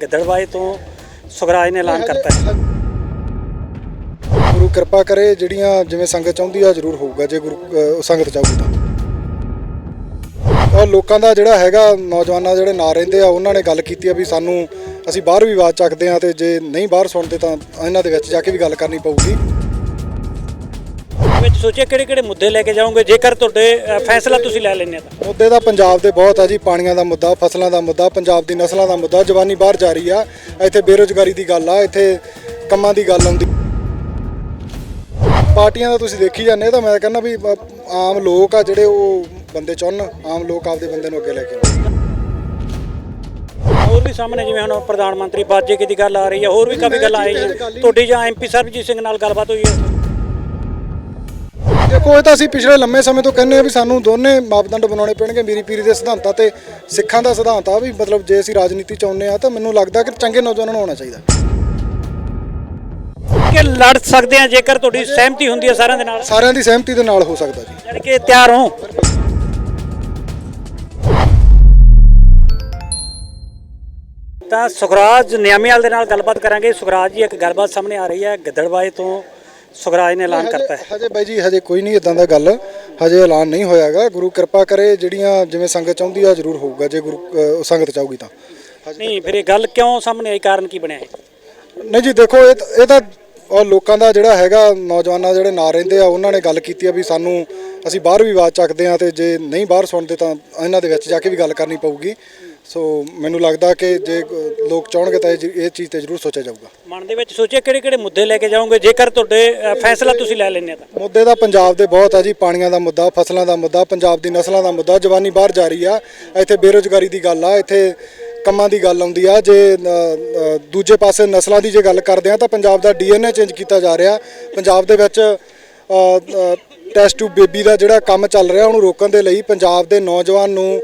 ਗਿੱਦੜਬਾਈ ਤੋਂ ਸੁਖਰਾਜ ਨੇ ਐਲਾਨ ਕਰਤਾ ਹੈ। ਗੁਰੂ ਕਿਰਪਾ ਕਰੇ, ਜਿਹੜੀਆਂ ਜਿਵੇਂ ਸੰਗਤ ਚਾਹੁੰਦੀ ਆ, ਜ਼ਰੂਰ ਹੋਊਗਾ, ਜੇ ਗੁਰੂ, ਅਹ ਸੰਗਤ ਚਾਹੂਗੀ ਤਾਂ। ਉਹ ਲੋਕਾਂ ਦਾ ਜਿਹੜਾ ਹੈਗਾ, ਨੌਜਵਾਨਾਂ ਜਿਹੜੇ ਨਾ ਰਹਿੰਦੇ ਆ, ਉਹਨਾਂ ਨੇ ਗੱਲ ਕੀਤੀ ਆ ਵੀ ਸਾਨੂੰ, ਅਸੀਂ ਬਾਹਰ ਵੀ ਆਵਾਜ਼ ਚੱਕਦੇ ਆ ਤੇ ਜੇ ਨਹੀਂ ਬਾਹਰ ਸੁਣਦੇ ਤਾਂ ਇਹਨਾਂ ਦੇ ਵਿੱਚ ਜਾ ਕੇ ਵੀ ਗੱਲ ਕਰਨੀ ਪਊਗੀ। ਵਿੱਚ ਸੋਚਿਆ ਕਿਹੜੇ ਕਿਹੜੇ ਮੁੱਦੇ ਲੈ ਕੇ ਜਾਓਗੇ? ਜੇਕਰ ਤੁਹਾਡੇ ਅ, ਫੈਸਲਾ ਤੁਸੀਂ ਲੈ ਲੈਂਦੇ ਤਾਂ। ਮੁੱਦੇ ਦਾ ਪੰਜਾਬ ਦੇ ਬਹੁਤ ਆ ਜੀ ਪਾਣੀਆਂ ਦਾ ਮੁੱਦਾ ਫਸਲਾਂ ਦਾ ਮੁੱਦਾ ਪੰਜਾਬ ਦੀ ਨਸਲਾਂ ਦਾ ਮੁੱਦਾ ਜਵਾਨੀ ਬਾਹਰ ਜਾ ਰਹੀ ਆ। ਇੱਥੇ ਬੇਰੋਜ਼ਗਾਰੀ ਦੀ ਗੱਲ ਆ ਇੱਥੇ ਕੰਮਾਂ ਦੀ ਗੱਲ ਆਉਂਦੀ। ਪਾਰਟੀਆਂ ਦਾ ਤੁਸੀਂ ਦੇਖੀ ਜਾਂਦੇ ਤਾਂ ਮੈਂ ਕਹਿੰਦਾ ਵੀ ਆਮ ਲੋਕ ਆ ਜਿਹੜੇ ਉਹ ਬੰਦੇ ਚੁਣਨ ਆਮ ਲੋਕ ਆਪਦੇ ਬੰਦੇ ਨੂੰ ਅੱਗੇ ਲੈ ਕੇ ਆਉਣ। ਹੋਰ ਵੀ ਸਾਹਮਣੇ ਜਿਵੇਂ ਹੁਣ ਪ੍ਰਧਾਨ ਮੰਤਰੀ ਬਾਜੇਕੇ ਦੀ ਗੱਲ ਆ ਰਹੀ ਹੈ ਹੋਰ ਵੀ ਕਾਫੀ ਗੱਲਾਂ ਆਈਆਂ। ਤੁਹਾਡੀ ਜਾਂ ਐਮਪੀ ਸਰਬਜੀਤ ਸਿੰਘ ਨਾਲ ਗੱਲਬਾਤ ਹੋਈ ਹੈ? ਦੇਖੋ ਇਹ ਤਾਂ ਅਸੀਂ ਪਿਛਲੇ ਲੰਮੇ ਸਮੇਂ ਤੋਂ ਕਹਿੰਦੇ ਆ ਵੀ ਸਾਨੂੰ ਦੋਨੇ ਮਾਪਦੰਡ ਬਣਾਉਣੇ ਪੈਣਗੇ ਮੀਰੀ ਪੀਰੀ ਦੇ ਸਿਧਾਂਤਾਂ ਤੇ ਸਿੱਖਾਂ ਦਾ ਸਿਧਾਂਤ ਆ ਵੀ ਮਤਲਬ ਜੇ ਅਸੀਂ ਰਾਜਨੀਤੀ ਚਾਹੁੰਦੇ ਆ ਤਾਂ ਮੈਨੂੰ ਲੱਗਦਾ ਕਿ ਚੰਗੇ ਨੌਜਵਾਨਾਂ ਨੂੰ ਹੋਣਾ ਚਾਹੀਦਾ। ਕਿ ਲੜ ਸਕਦੇ ਆ ਜੇਕਰ ਤੁਹਾਡੀ ਸਹਿਮਤੀ ਹੁੰਦੀ ਹੈ ਸਾਰਿਆਂ ਦੇ ਨਾਲ? ਸਾਰਿਆਂ ਦੀ ਸਹਿਮਤੀ ਦੇ ਨਾਲ ਹੋ ਸਕਦਾ ਜੀ। ਯਾਨੀ ਕਿ ਤਿਆਰ ਹੋ ਤਾਂ ਸੁਖਰਾਜ ਨਿਆਮੀਵਾਲ ਦੇ ਨਾਲ ਗੱਲਬਾਤ ਕਰਾਂਗੇ। ਸੁਖਰਾਜ ਜੀ ਇੱਕ ਗੱਲਬਾਤ ਸਾਹਮਣੇ ਆ ਰਹੀ ਹੈ ਗਿੱਦੜਬਾਈ ਤੋਂ। ਸੁਖਰਾਜ ਨੇ ਐਲਾਨ ਕਰਤਾ ਹੈ। ਹਜੇ ਬਾਈ ਜੀ ਹਜੇ ਕੋਈ ਨਹੀਂ ਇਦਾਂ ਦਾ ਗੱਲ। ਹਜੇ ਐਲਾਨ ਨਹੀਂ ਹੋਇਆਗਾ। ਗੁਰੂ ਕਿਰਪਾ ਕਰੇ ਜਿਹੜੀਆਂ ਜਿਵੇਂ ਸੰਗਤ ਚਾਹੁੰਦੀ ਆ ਜ਼ਰੂਰ ਹੋਊਗਾ। ਜੇ ਗੁਰੂ ਅਹ ਸੰਗਤ ਚਾਹੂਗੀ ਤਾਂ। ਨਹੀਂ ਫਿਰ ਇਹ ਗੱਲ ਕਿਉਂ ਸਾਹਮਣੇ ਆਈ? ਕਾਰਨ ਕੀ ਬਣਿਆ ਹੈ ਨਹੀਂ ਜੀ ਦੇਖੋ ਇਹ ਤਾਂ- ਇਹ ਤਾਂ ਉਹ ਲੋਕਾਂ ਦਾ ਜਿਹੜਾ ਹੈਗਾ ਨੌਜਵਾਨਾਂ ਜਿਹੜੇ ਨਾ ਰਹਿੰਦੇ ਆ ਉਹਨਾਂ ਨੇ ਗੱਲ ਕੀਤੀ ਆ ਵੀ ਸਾਨੂੰ ਅਸੀਂ ਬਾਹਰ ਵੀ ਆਵਾਜ਼ ਚੱਕਦੇ ਆ ਤੇ ਜੇ ਨਹੀਂ ਬਾਹਰ ਸੁਣਦੇ ਤਾਂ ਇਹਨਾਂ ਦੇ ਵਿੱਚ ਜਾ ਕੇ ਵੀ ਗੱਲ ਕਰਨੀ ਪਊਗੀ। ਸੋ ਮੈਨੂੰ ਲੱਗਦਾ ਕਿ ਜੇ ਲੋਕ ਚਾਹਣਗੇ ਤਾਂ ਇਹ ਚੀਜ਼ ਤੇ ਜ਼ਰੂਰ ਸੋਚਿਆ ਜਾਊਗਾ। ਮਨ ਦੇ ਵਿੱਚ ਸੋਚਿਆ ਕਿਹੜੇ ਕਿਹੜੇ ਮੁੱਦੇ ਲੈ ਕੇ ਜਾਓਗੇ? ਜੇਕਰ ਤੁਹਾਡੇ ਫੈਸਲਾ ਤੁਸੀਂ ਲੈ ਲੈਂਦੇ ਤਾਂ। ਮੁੱਦੇ ਦਾ ਪੰਜਾਬ ਦੇ ਬਹੁਤ ਆ ਜੀ ਪਾਣੀਆਂ ਦਾ ਮੁੱਦਾ ਫਸਲਾਂ ਦਾ ਮੁੱਦਾ ਪੰਜਾਬ ਦੀ ਨਸਲਾਂ ਦਾ ਮੁੱਦਾ ਜਵਾਨੀ ਬਾਹਰ ਜਾ ਰਹੀ ਆ। ਇੱਥੇ ਬੇਰੋਜ਼ਗਾਰੀ ਦੀ ਗੱਲ ਆ ਇੱਥੇ ਕੰਮਾਂ ਦੀ ਗੱਲ ਆਉਂਦੀ ਆ। ਜੇ ਦੂਜੇ ਪਾਸੇ ਨਸਲਾਂ ਦੀ ਜੇ ਗੱਲ ਕਰਦੇ ਆ ਤਾਂ ਪੰਜਾਬ ਦਾ ਡੀਐਨਏ ਚੇਂਜ ਕੀਤਾ ਜਾ ਰਿਹਾ। ਪੰਜਾਬ ਦੇ ਵਿੱਚ ਟੈਸਟ ਟੂ ਬੇਬੀ ਦਾ ਜਿਹੜਾ ਕੰਮ ਚੱਲ ਰਿਹਾ ਉਹਨੂੰ ਰੋਕਣ ਦੇ ਲਈ ਪੰਜਾਬ ਦੇ ਨੌਜਵਾਨ ਨੂੰ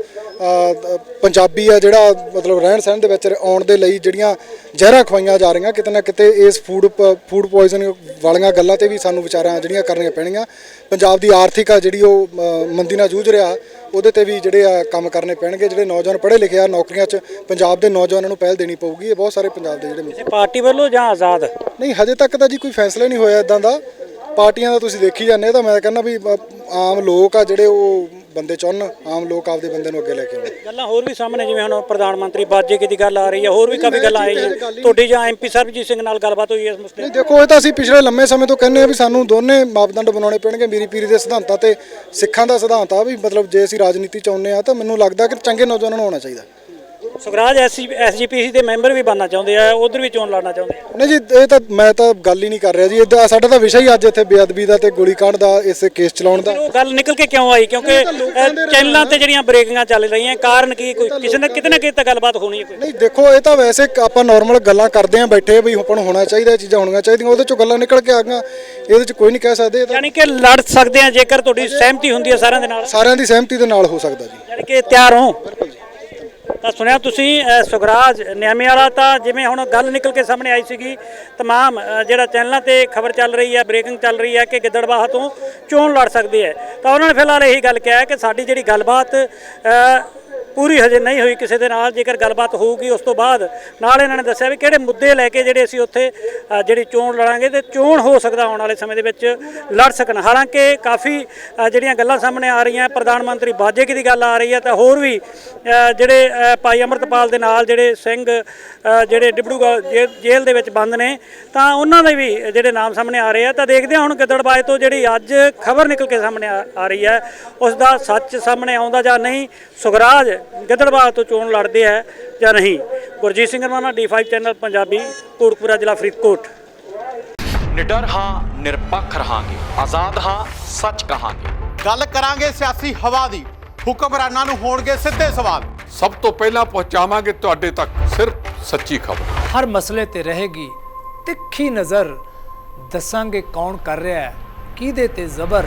ਪੰਜਾਬੀ ਆ ਜਿਹੜਾ ਮਤਲਬ ਰਹਿਣ ਸਹਿਣ ਦੇ ਵਿੱਚ ਆਉਣ ਦੇ ਲਈ ਜਿਹੜੀਆਂ ਜ਼ਹਿਰਾਂ ਖਵਾਈਆਂ ਜਾ ਰਹੀਆਂ ਕਿਤੇ ਨਾ ਕਿਤੇ ਇਸ ਫੂਡ ਫੂਡ ਪੋਇਜ਼ਨਿੰਗ ਵਾਲੀਆਂ ਗੱਲਾਂ ਤੇ ਵੀ ਸਾਨੂੰ ਵਿਚਾਰਾਂ ਜਿਹੜੀਆਂ ਕਰਨੀਆਂ ਪੈਣਗੀਆਂ ਪੰਜਾਬ ਦੀ ਆਰਥਿਕ ਆ ਜਿਹੜੀ ਉਹ ਮੰਦੀ ਨਾਲ ਜੂਝ ਰਿਹਾ ਉਹਦੇ ਤੇ ਵੀ ਜਿਹੜੇ ਆ ਕੰਮ ਕਰਨੇ ਪੈਣਗੇ ਜਿਹੜੇ ਨੌਜਵਾਨ ਪੜ੍ਹੇ ਲਿਖੇ ਆ ਨੌਕਰੀਆਂ 'ਚ ਪੰਜਾਬ ਦੇ ਨੌਜਵਾਨਾਂ ਨੂੰ ਪਹਿਲ ਦੇਣੀ ਪਊਗੀ ਇਹ ਬਹੁਤ ਸਾਰੇ ਪੰਜਾਬ ਦੇ ਜਿਹੜੇ ਪਾਰਟੀ ਵੱਲੋਂ ਜਾਂ ਆਜ਼ਾਦ? ਨਹੀਂ ਹਜੇ ਤੱਕ ਤਾਂ ਜੀ ਕੋਈ ਫੈਸਲਾ ਨਹੀਂ ਹੋਇਆ ਇਦਾਂ ਦਾ। ਪਾਰਟੀਆਂ ਦਾ ਤੁਸੀਂ ਦੇਖੀ ਜਾਂਦੇ ਤਾਂ ਮੈਂ ਕਹਿੰਦਾ ਵੀ ਆਮ ਲੋਕ ਆ ਜਿਹੜੇ ਉਹ ਬੰਦੇ ਚੁਣਨ ਆਮ ਲੋਕ ਆਪਦੇ ਬੰਦੇ ਨੂੰ ਅੱਗੇ ਲੈ ਕੇ ਆਉਣ। ਗੱਲਾਂ ਹੋਰ ਵੀ ਸਾਹਮਣੇ ਜਿਵੇਂ ਹੁਣ ਪ੍ਰਧਾਨ ਮੰਤਰੀ ਬਾਜੇਕੇ ਦੀ ਗੱਲ ਆ ਰਹੀ ਹੈ ਹੋਰ ਵੀ ਕਾਫੀ ਗੱਲਾਂ ਆਈਆਂ। ਤੁਹਾਡੀ ਜਾਂ ਐਮਪੀ ਸਰਬਜੀਤ ਸਿੰਘ ਨਾਲ ਗੱਲਬਾਤ ਹੋਈ ਇਸ ਮੁੱਦੇ ਨਹੀਂ ਦੇਖੋ ਇਹ ਤਾਂ ਅਸੀਂ ਪਿਛਲੇ ਲੰਮੇ ਸਮੇਂ ਤੋਂ ਕਹਿੰਦੇ ਆ ਵੀ ਸਾਨੂੰ ਦੋਨੇ ਮਾਪਦੰਡ ਬਣਾਉਣੇ ਪੈਣਗੇ ਮੀਰੀ ਪੀਰੀ ਦੇ ਸਿਧਾਂਤਾਂ ਤੇ ਸਿੱਖਾਂ ਦਾ ਸਿਧਾਂਤ ਆ ਵੀ ਮਤਲਬ ਜੇ ਅਸੀਂ ਰਾਜਨੀਤੀ ਚਾਹੁੰਦੇ ਆ ਤਾਂ ਮੈਨੂੰ ਲੱਗਦਾ ਕਿ ਚੰਗੇ ਨੌਜਵਾਨਾਂ ਨੂੰ ਹੋਣਾ ਚਾਹੀਦਾ। ਸੁਖਰਾਜ ਐਸਜੀਪੀਸੀ ਦੇ ਮੈਂਬਰ ਵੀ ਬਣਨਾ ਚਾਹੁੰਦੇ ਆ ਉਧਰ ਵੀ ਚੋਣ ਲੜਨਾ ਚਾਹੁੰਦੇ ਆ। ਨਹੀਂ ਜੀ ਇਹ ਤਾਂ ਮੈਂ ਤਾਂ ਗੱਲ ਹੀ ਨਹੀਂ ਕਰ ਰਿਹਾ ਜੀ। ਇਹਦਾ ਸਾਡਾ ਤਾਂ ਵਿਸ਼ਾ ਹੀ ਅੱਜ ਇੱਥੇ ਬੇਅਦਬੀ ਦਾ ਤੇ ਗੋਲੀकांड ਦਾ ਇਸ ਕੇਸ ਚਲਾਉਣ ਦਾ। ਉਹ ਗੱਲ ਨਿਕਲ ਕੇ ਕਿਉਂ ਆਈ? ਕਿਉਂਕਿ ਚੈਨਲਾਂ ਤੇ ਜਿਹੜੀਆਂ ਬ੍ਰੇਕਿੰਗਾਂ ਚੱਲ ਰਹੀਆਂ ਕਾਰਨ ਕੀ? ਕੋਈ ਕਿਸੇ ਨਾ ਕਿਤੇ ਨਾ ਕਿਤੇ ਤਾਂ ਗੱਲਬਾਤ ਹੋਣੀ ਹੈ ਨਹੀਂ ਦੇਖੋ ਇਹ ਤਾਂ ਵੈਸੇ ਆਪਾਂ ਨਾਰਮਲ ਗੱਲਾਂ ਕਰਦੇ ਆ ਬੈਠੇ ਵੀ ਆਪਾਂ ਨੂੰ ਹੋਣਾ ਚਾਹੀਦਾ ਚੀਜ਼ਾਂ ਹੋਣੀਆਂ ਚਾਹੀਦੀਆਂ ਉਹਦੇ ਚੋਂ ਗੱਲਾਂ ਨਿਕਲ ਕੇ ਆ ਗਈਆਂ। ਇਹਦੇ ਚ ਕੋਈ ਨਹੀਂ ਕਹਿ ਸਕਦੇ ਯਾਨੀ ਕਿ ਲੜ ਸਕਦੇ ਆ ਜੇਕਰ ਤੁਹਾਡੀ ਸਹਿਮਤੀ ਹੁੰਦੀ ਹੈ ਸਾਰਿਆਂ ਦੇ ਨਾਲ। ਸਾਰਿਆਂ ਦੀ ਸਹਿਮਤੀ ਦੇ ਨਾਲ ਹੋ ਸਕਦਾ ਜੀ। ਯਾਨੀ ਕਿ ਤਿਆਰ ਹੋ। ਤਾਂ ਸੁਣਿਆ ਤੁਸੀਂ ਅ, ਸੁਖਰਾਜ ਨਿਆਮੇ ਵਾਲਾ ਤਾਂ ਜਿਵੇਂ ਹੁਣ ਗੱਲ ਨਿਕਲ ਕੇ ਸਾਹਮਣੇ ਆਈ ਸੀਗੀ ਤਮਾਮ ਜਿਹੜਾ ਚੈਨਲਾਂ ਤੇ ਖਬਰ ਚੱਲ ਰਹੀ ਹੈ ਬ੍ਰੇਕਿੰਗ ਚੱਲ ਰਹੀ ਹੈ ਕਿ ਗਿੱਦੜਬਾਹਾ ਤੋਂ ਚੋਣ ਲੜ ਸਕਦੇ ਹੈ। ਤਾਂ ਉਹਨਾਂ ਨੇ ਫਿਲਹਾਲ ਇਹੀ ਗੱਲ ਕਿਹਾ ਹੈ ਕਿ ਸਾਡੀ ਜਿਹੜੀ ਗੱਲਬਾਤ ਅ, ਪੂਰੀ ਹਜੇ ਨਹੀਂ ਹੋਈ ਕਿਸੇ ਦੇ ਨਾਲ, ਜੇਕਰ ਗੱਲਬਾਤ ਹੋਊਗੀ ਉਸ ਤੋਂ ਬਾਅਦ। ਨਾਲ ਇਹਨਾਂ ਨੇ ਦੱਸਿਆ ਵੀ ਕਿਹੜੇ ਮੁੱਦੇ ਲੈ ਕੇ ਜਿਹੜੇ ਅਸੀਂ ਉੱਥੇ ਜਿਹੜੀ ਚੋਣ ਲੜਾਂਗੇ ਤੇ ਚੋਣ ਹੋ ਸਕਦਾ ਆਉਣ ਵਾਲੇ ਸਮੇਂ ਦੇ ਵਿੱਚ ਲੜ ਸਕਣ। ਹਾਲਾਂਕਿ ਕਾਫੀ ਜਿਹੜੀਆਂ ਗੱਲਾਂ ਸਾਹਮਣੇ ਆ ਰਹੀਆਂ, ਪ੍ਰਧਾਨ ਮੰਤਰੀ ਬਾਜੇਕੀ ਦੀ ਗੱਲ ਆ ਰਹੀ ਹੈ, ਤਾਂ ਹੋਰ ਵੀ ਜਿਹੜੇ ਭਾਈ ਅਮਰਤਪਾਲ ਦੇ ਨਾਲ ਜਿਹੜੇ ਸਿੰਘ ਜਿਹੜੇ ਡਿਬੜੂਗੜ੍ਹ ਜੇ- ਜੇਲ੍ਹ ਦੇ ਵਿੱਚ ਬੰਦ ਨੇ, ਤਾਂ ਉਹਨਾਂ ਦੇ ਵੀ ਜਿਹੜੇ ਨਾਮ ਸਾਹਮਣੇ ਆ ਰਹੇ ਆ, ਤਾਂ ਦੇਖਦੇ ਹਾਂ ਹੁਣ ਗਿੱਦੜਬਾਏ ਤੋਂ ਜਿਹੜੀ ਅੱਜ ਖਬਰ ਨਿਕਲ ਕੇ ਸਾਹਮਣੇ ਆ ਆ ਰਹੀ ਹੈ, ਉਸ ਦਾ ਸੱਚ ਸਾਹਮਣੇ ਆਉਂਦਾ ਜਾਂ ਨਹੀਂ ਸੁਗਰਾਜ ਗਿੱਦੜਬਾਹ ਤੋਂ ਚੋਣ ਲੜਦੇ ਹੈ ਜਾਂ ਨਹੀਂ? ਗੁਰਜੀਤ ਸਿੰਘ ਰਮਾਨਾ D5 ਚੈਨਲ ਪੰਜਾਬੀ ਕੋਟਕਪੂਰਾ ਜ਼ਿਲ੍ਹਾ ਫਰੀਦਕੋਟ। ਨਿਡਰ ਹਾਂ ਨਿਰਪੱਖ ਰਹਾਂਗੇ। ਆਜ਼ਾਦ ਹਾਂ ਸੱਚ ਕਹਾਂਗੇ। ਗੱਲ ਕਰਾਂਗੇ ਸਿਆਸੀ ਹਵਾ ਦੀ। ਹੁਕਮਰਾਨਾਂ ਨੂੰ ਹੋਣਗੇ ਸਿੱਧੇ ਸਵਾਲ। ਸਭ ਤੋਂ ਪਹਿਲਾਂ ਪਹੁੰਚਾਵਾਂਗੇ ਤੁਹਾਡੇ ਤੱਕ ਸਿਰਫ ਸੱਚੀ ਖਬਰ। ਹਰ ਮਸਲੇ ਤੇ ਰਹੇਗੀ ਤਿੱਖੀ ਨਜ਼ਰ। ਦੱਸਾਂਗੇ ਕੌਣ ਕਰ ਰਿਹਾ ਹੈ ਕਿਹਦੇ ਤੇ ਜ਼ਬਰ।